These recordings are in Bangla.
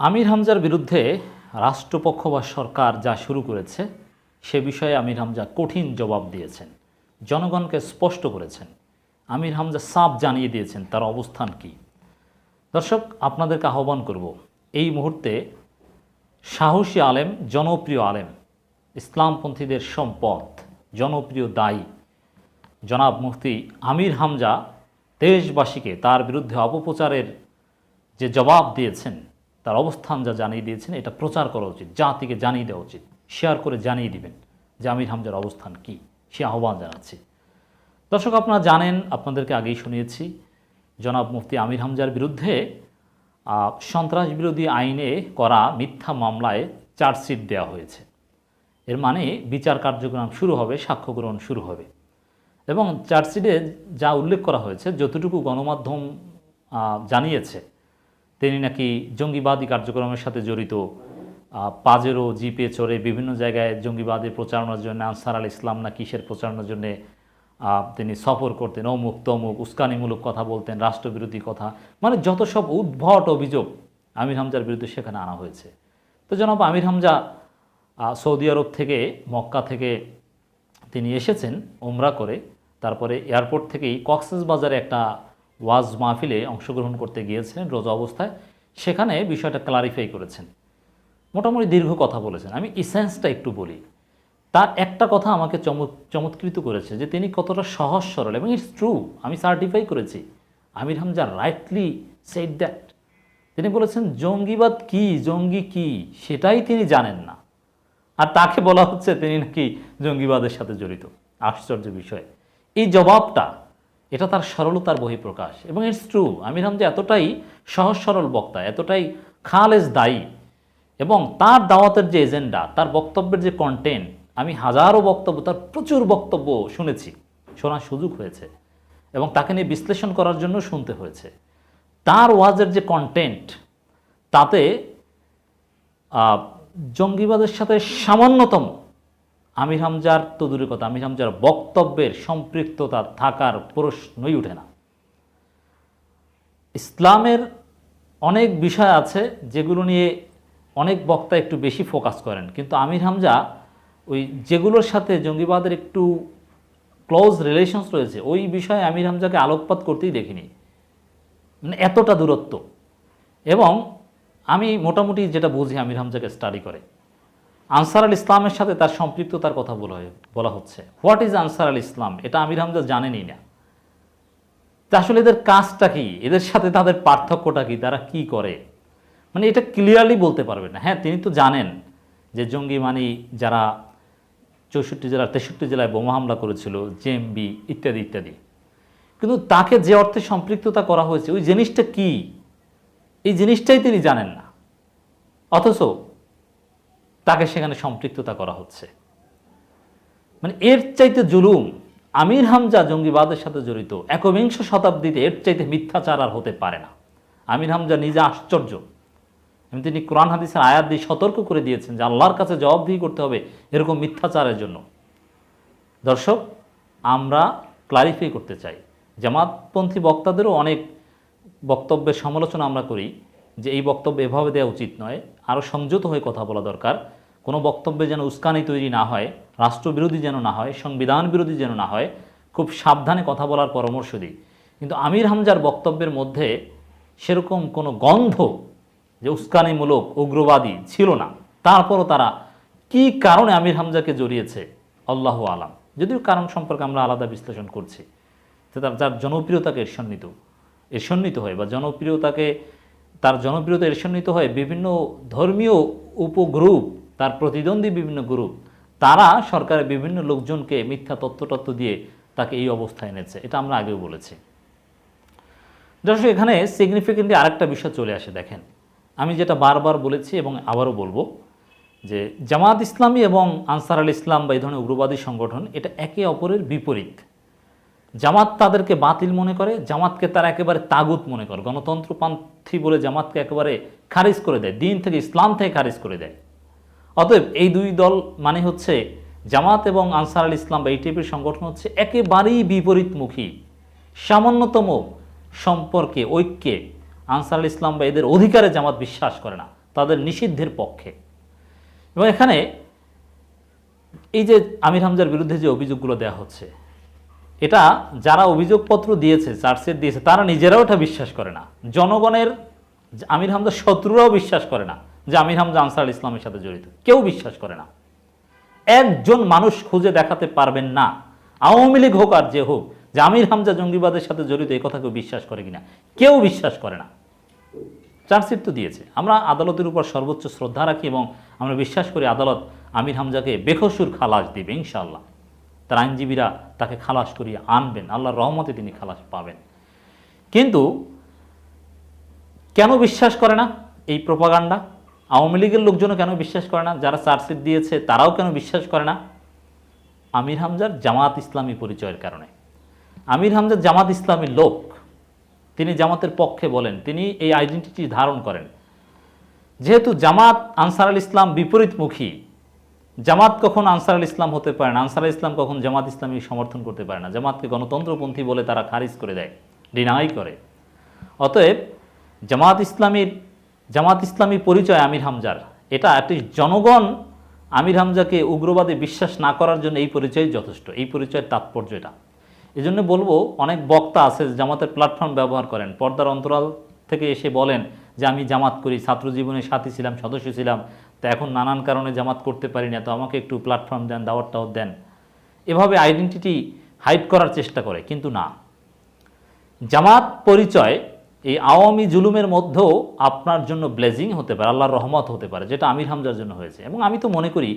আমির হামজার বিরুদ্ধে রাষ্ট্রপক্ষ বা সরকার যা শুরু করেছে, সে বিষয়ে আমির হামজা কঠিন জবাব দিয়েছেন। জনগণকে স্পষ্ট করেছেন। আমির হামজা সাপ জানিয়ে দিয়েছেন তার অবস্থান কি। দর্শক, আপনাদেরকে আহ্বান করব, এই মুহূর্তে সাহসী আলেম, জনপ্রিয় আলেম, ইসলামপন্থীদের সম্পদ, জনপ্রিয় দায়ী, জনাব মুফতি আমির হামজা দেশবাসীকে তার বিরুদ্ধে অপপ্রচারের যে জবাব দিয়েছেন তার অবস্থান যা জানিয়ে দিয়েছেন, এটা প্রচার করা উচিত, জাতিকে জানিয়ে দেওয়া উচিত শেয়ার করে জানিয়ে দিবেন যে আমির হামজার অবস্থান কি, সে আহ্বান জানাচ্ছি। দর্শক, আপনারা জানেন, আপনাদেরকে আগেই শুনিয়েছি, জনাব মুফতি আমির হামজার বিরুদ্ধে সন্ত্রাস বিরোধী আইনে করা মিথ্যা মামলায় চার্জশিট দেওয়া হয়েছে। এর মানে বিচার কার্যক্রম শুরু হবে, সাক্ষ্য গ্রহণ শুরু হবে। এবং চার্জশিটে যা উল্লেখ করা হয়েছে, যতটুকু গণমাধ্যম জানিয়েছে তিনি নাকি জঙ্গিবাদী কার্যক্রমের সাথে জড়িত। পাজেরো, জিপে চড়ে বিভিন্ন জায়গায় জঙ্গিবাদী প্রচারণার জন্য আনসার আল ইসলাম না কিসের প্রচারণার জন্য তিনি সফর করতেন। অমুক তমুক, উস্কানিমূলক কথা বলতেন, রাষ্ট্রবিরোধী কথা। মানে যত সব উদ্ভট অভিযোগ আমির হামজার বিরুদ্ধে সেখানে আনা হয়েছে। তো জনাব আমির হামজা সৌদি আরব থেকে মক্কা থেকে তিনি এসেছেন ওমরা করে। তারপরে এয়ারপোর্ট থেকেই কক্সেস বাজারে একটা ওয়াজ মাহফিলে অংশগ্রহণ করতে গিয়েছিলেন, রোজা অবস্থায়। সেখানে বিষয়টা ক্লারিফাই করেছেন। মোটামুটি দীর্ঘ কথা বলেছেন। আমি ইসেন্সটা একটু বলি। তার একটা কথা আমাকে চমৎ, চমৎকৃত করেছে যে তিনি কতটা সহজ, সরল এবং ইটস ট্রু আমি সার্টিফাই করেছি। Amir Hamza rightly said that তিনি বলেছেন, জঙ্গিবাদ কি, জঙ্গি কি, সেটাই তিনি জানেন না। আর তাকে বলা হচ্ছে তিনি নাকি জঙ্গিবাদের সাথে জড়িত। আশ্চর্য বিষয়। এই জবাবটা এটা তার সরলতার বহিঃপ্রকাশ। এবং ইটস ট্রু আমির হামজা এতটাই সহজ সরল বক্তা, এতটাই খালেজ দায়ী, এবং তার দাওয়াতের যে এজেন্ডা, তার বক্তব্যের যে কন্টেন্ট আমি হাজারো বক্তব্য, তার প্রচুর বক্তব্য শুনেছি, শোনার সুযোগ হয়েছে, এবং তাকে নিয়ে বিশ্লেষণ করার জন্য শুনতে হয়েছে। তার ওয়াজের যে কন্টেন্ট তাতে জঙ্গিবাদের সাথে সামান্যতম আমির হামজার তো দূরের কথা, আমির হামজার বক্তব্যের সম্পৃক্ততা থাকার প্রশ্নই ওঠে না। ইসলামের অনেক বিষয় আছে যেগুলো নিয়ে অনেক বক্তা একটু বেশি ফোকাস করেন, কিন্তু আমির হামজা ওই যেগুলোর সাথে জঙ্গিবাদের একটু ক্লোজ রিলেশনস রয়েছে, ওই বিষয়ে আমির হামজাকে আলোকপাত করতেই দেখিনি। মানে এতটা দূরত্ব। এবং আমি মোটামুটি যেটা বুঝি আমির হামজাকে স্টাডি করে। আনসার আল ইসলামের সাথে তার সম্পৃক্ততার কথা বলা বলা হচ্ছে। What is Ansar Al Islam? এটা আমির হামজা জানেনই না। তা আসলে এদের কাজটা কি? এদের সাথে তাদের পার্থক্যটা কি? তারা কি করে? মানে এটা ক্লিয়ারলি বলতে পারবেন না। হ্যাঁ তিনি তো জানেন যে জঙ্গি মানি যারা চৌষট্টি জেলার, তেষট্টি জেলায় বোমা হামলা করেছিল, জেএমবি ইত্যাদি ইত্যাদি। কিন্তু তাকে যে অর্থে সম্পৃক্ততা করা হয়েছে, ওই জিনিসটা কি? এই জিনিসটাই তিনি জানেন না। অথচ তাকে সেখানে সম্পৃক্ততা করা হচ্ছে। মানে এর চাইতে জুলুম আমির হামজা জঙ্গিবাদের সাথে জড়িত একবিংশ শতাব্দীতে এর চাইতে মিথ্যাচার আর হতে পারে না। আমির হামজা নিজে আশ্চর্য। এবং তিনি কোরআন, হাদিসের আয়াত দিয়ে সতর্ক করে দিয়েছেন যে আল্লাহর কাছে জবাবদিহি করতে হবে এরকম মিথ্যাচারের জন্য। দর্শক, আমরা ক্লারিফাই করতে চাই। জামাতপন্থী বক্তাদেরও অনেক বক্তব্যের সমালোচনা আমরা করি যে এই বক্তব্য এভাবে দেওয়া উচিত নয়। আরও সংযত হয়ে কথা বলা দরকার। কোনো বক্তব্যে যেন উস্কানি তৈরি না হয়, রাষ্ট্রবিরোধী যেন না হয় সংবিধান বিরোধী যেন না হয়, খুব সাবধানে কথা বলার পরামর্শ দিই। কিন্তু আমির হামজার বক্তব্যের মধ্যে সেরকম কোনো গন্ধ যে উস্কানিমূলক, উগ্রবাদী ছিল না। তারপরও তারা কি কারণে আমির হামজাকে জড়িয়েছে, আল্লাহ আলাম। যদিও কারণ সম্পর্কে আমরা আলাদা বিশ্লেষণ করছি। তার যার জনপ্রিয়তাকে ঈর্ষান্বিত ঈর্ষান্বিত হয় বা জনপ্রিয়তাকে, তার জনপ্রিয়তা ঈর্ষান্বিত হয় বিভিন্ন ধর্মীয় উপগ্রুপ তার প্রতিদ্বন্দ্বী বিভিন্ন গ্রুপ তারা সরকারের বিভিন্ন লোকজনকে মিথ্যা তথ্য তত্ত্ব দিয়ে তাকে এই অবস্থায় এনেছে। এটা আমরা আগেও বলেছি। দর্শক, এখানে সিগনিফিকেন্টলি আরেকটা বিষয় চলে আসে, দেখেন। আমি যেটা বারবার বলেছি এবং আবারও বলব যে জামাত ইসলামী এবং আনসার আল ইসলাম বা এই ধরনের উগ্রবাদী সংগঠন, এটা একে অপরের বিপরীত। জামাত তাদেরকে বাতিল মনে করে, জামাতকে তারা একেবারে তাগুত মনে করে। গণতন্ত্রপন্থী বলে জামাতকে একেবারে খারিজ করে দেয়, দিন থেকে ইসলাম থেকে খারিজ করে দেয়। অতএব এই দুই দল মানে হচ্ছে জামাত এবং আনসার আল ইসলাম বা এই টাইপের সংগঠন হচ্ছে একেবারেই বিপরীতমুখী। সামান্যতম সম্পর্কে, ঐক্যে আনসার আল ইসলাম বা এদের অধিকারে জামাত বিশ্বাস করে না, তাদের নিষিদ্ধের পক্ষে। এবং এখানে এই যে আমির হামজার বিরুদ্ধে যে অভিযোগগুলো দেওয়া হচ্ছে, এটা যারা অভিযোগপত্র দিয়েছে, চার্জশিট দিয়েছে, তারা নিজেরাও এটা বিশ্বাস করে না। জনগণের, আমির হামজার শত্রুরাও বিশ্বাস করে না। যে আমির হামজা আনসার ইসলামের সাথে জড়িত। কেউ বিশ্বাস করে না। একজন মানুষ খুঁজে দেখাতে পারবেন না। আওয়ামী লীগ হোক আর যে হোক, যে আমির হামজা জঙ্গিবাদের সাথে জড়িত, এই কথা কেউ বিশ্বাস করে কিনা? কেউ বিশ্বাস করে না। চার্জশিট তো দিয়েছে। আমরা আদালতের উপর সর্বোচ্চ শ্রদ্ধা রাখি এবং আমরা বিশ্বাস করি আদালত আমির হামজাকে বেকসুর খালাস দিবে, ইনশাআল্লাহ। তার আইনজীবীরা তাকে খালাস করিয়ে আনবেন। আল্লাহর রহমতে তিনি খালাস পাবেন। কিন্তু কেন বিশ্বাস করে না এই প্রপাগান্ডা? আওয়ামী লীগের লোকজনও কেন বিশ্বাস করে না? যারা চার্জশিট দিয়েছে, তারাও কেন বিশ্বাস করে না? আমির হামজার জামাত ইসলামী পরিচয়ের কারণে। আমির হামজার জামাত ইসলামীর লোক, তিনি জামাতের পক্ষে বলেন, তিনি এই আইডেন্টিটি ধারণ করেন। যেহেতু জামাত আনসার আল ইসলাম বিপরীতমুখী, জামাত কখন আনসার আল ইসলাম হতে পারে না? আনসার আল ইসলাম কখন জামাত ইসলামী সমর্থন করতে পারে না? জামাতকে গণতন্ত্রপন্থী বলে তারা খারিজ করে দেয় ডিনাই করে। অতএব জামাত ইসলামীর জামাত ইসলামী পরিচয় আমির হামজার। এটা একটি জনগণ আমির হামজাকে উগ্রবাদে বিশ্বাস না করার জন্য এই পরিচয় যথেষ্ট। এই পরিচয়ের তাৎপর্য এটা। এই জন্য বলব, অনেক বক্তা আছে জামাতের প্ল্যাটফর্ম ব্যবহার করেন। পর্দার অন্তরাল থেকে এসে বলেন যে, আমি জামাত করি, ছাত্র জীবনে সাথী ছিলাম, সদস্য ছিলাম। তো এখন নানান কারণে জামাত করতে পারি না, তো আমাকে একটু প্ল্যাটফর্ম দেন দাওয়াত টাওয়াত দেন। এভাবে আইডেন্টিটি হাইড করার চেষ্টা করে, কিন্তু না। জামাত পরিচয় এই আওয়ামী জুলুমের মধ্যেও আপনার জন্য ব্লেজিং হতে পারে, আল্লাহর রহমত হতে পারে, যেটা আমির হামজার জন্য হয়েছে। এবং আমি তো মনে করি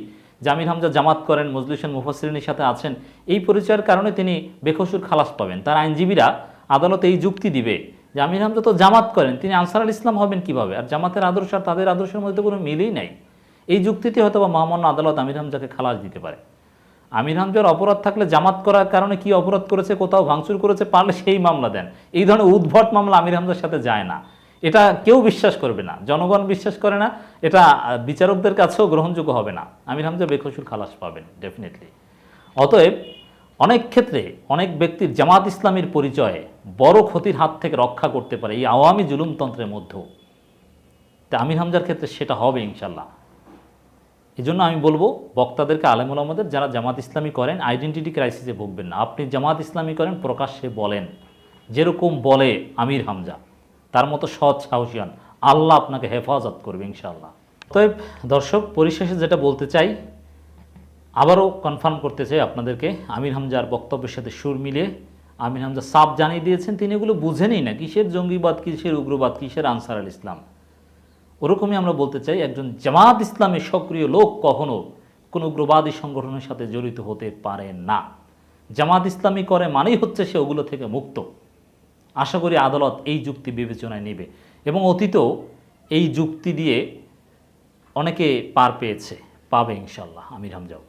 যে আমির হামজা জামাত করেন মজলিসেন মুফাসরিনের সাথে আছেন, এই পরিচয়ের কারণে তিনি বেকসুর খালাস পাবেন। তার আইনজীবীরা আদালতে এই যুক্তি দিবে যে আমির হামজা তো জামাত করেন, তিনি আনসার আল ইসলাম হবেন কীভাবে? আর জামাতের আদর্শ আর তাদের আদর্শের মধ্যে কোনো মিলই নাই। এই যুক্তিতে হয়তো বা মহামান্য আদালত আমির হামজাকে খালাস দিতে পারে। আমির হামজার অপরাধ থাকলে জামাত করার কারণে কি অপরাধ করেছে, কোথাও ভাঙচুর করেছে পারলে সেই মামলা দেন। এই ধরনের উদ্ভট মামলা আমির হামজার সাথে যায় না। এটা কেউ বিশ্বাস করবে না। জনগণ বিশ্বাস করে না। এটা বিচারকদের কাছেও গ্রহণযোগ্য হবে না। আমির হামজা বেকসুর খালাস পাবেন ডেফিনেটলি অতএব, অনেক ক্ষেত্রে অনেক ব্যক্তির জামাত ইসলামীর পরিচয়ে বড় ক্ষতির হাত থেকে রক্ষা করতে পারে। এই আওয়ামী জুলুমতন্ত্রের মধ্যেও। তা আমির হামজার ক্ষেত্রে সেটা হবে ইনশাল্লাহ। এই জন্য আমি বলব বক্তাদেরকে আলেমুল আমাদের যারা জামাত ইসলামী করেন আইডেন্টিটি ক্রাইসিসে ভুগবেন না। আপনি জামাত ইসলামী করেন, প্রকাশ্যে বলেন। যেরকম বলে আমির হামজা, তার মতো সৎ সাহসিয়ান। আল্লাহ আপনাকে হেফাজত করবে, ইনশাআল্লাহ। তবে দর্শক, পরিশেষে যেটা বলতে চাই, আবারও কনফার্ম করতে চাই আপনাদেরকে, আমির হামজার বক্তব্যের সাথে সুর মিলিয়ে আমির হামজা সাপ জানিয়ে দিয়েছেন। তিনি এগুলো বুঝেনই না, কিসের জঙ্গিবাদ, কিসের উগ্রবাদ, কিসের আনসার আল ইসলাম ওরকমই আমরা বলতে চাই, একজন জামাত ইসলামের সক্রিয় লোক কখনো কোনো উগ্রবাদী সংগঠনের সাথে জড়িত হতে পারে না। জামাত ইসলামী করে মানেই হচ্ছে সে ওগুলো থেকে মুক্ত। আশা করি আদালত এই যুক্তি বিবেচনায় নেবে এবং অতীতেও এই যুক্তি দিয়ে অনেকে পার পেয়েছে, পাবে ইনশাল্লাহ আমির হামজাও।